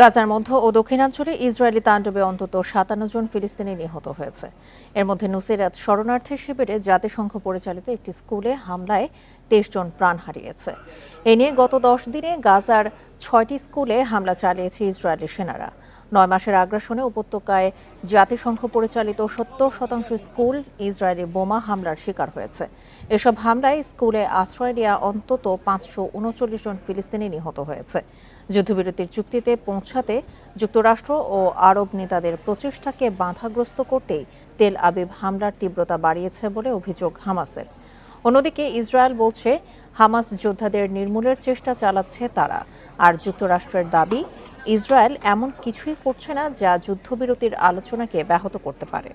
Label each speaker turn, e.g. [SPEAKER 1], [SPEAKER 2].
[SPEAKER 1] গাজার মধ্য ও দক্ষিণাঞ্চলে ইসরায়েলি তাণ্ডবে অন্তত সাতান্ন জন ফিলিস্তিনি নিহত হয়েছে। এর মধ্যে নুসিরাত শরণার্থী শিবিরে জাতিসংঘ পরিচালিত একটি স্কুলে হামলায় তেইশ জন প্রাণ হারিয়েছে। এ নিয়ে গত দশ দিনে গাজার ছয়টি স্কুলে হামলা চালিয়েছে ইসরায়েলি সেনারা। নয় মাসের আগ্রাসনে উপত্যকায় জাতিসংঘ পরিচালিত সত্তর শতাংশ স্কুল ইসরায়েলি বোমা হামলার শিকার হয়েছে। এসব হামলায় স্কুলে আশ্রয় নেওয়া অন্তত পাঁচশো উনচল্লিশ জন ফিলিস্তিনি নিহত হয়েছে। যুদ্ধবিরতির চুক্তিতে পৌঁছাতে যুক্তরাষ্ট্র ও আরব নেতাদের প্রচেষ্টাকে বাধাগ্রস্ত করতেই তেল আবিব হামলার তীব্রতা বাড়িয়েছে বলে অভিযোগ হামাসের। অন্যদিকে ইসরায়েল বলছে, হামাস যোদ্ধাদের নির্মূলের চেষ্টা চালাচ্ছে তারা। আর যুক্তরাষ্ট্রের দাবি ইসরায়েল এমন কিছুই করছে না যা যুদ্ধবিরতির আলোচনাকে ব্যাহত করতে পারে।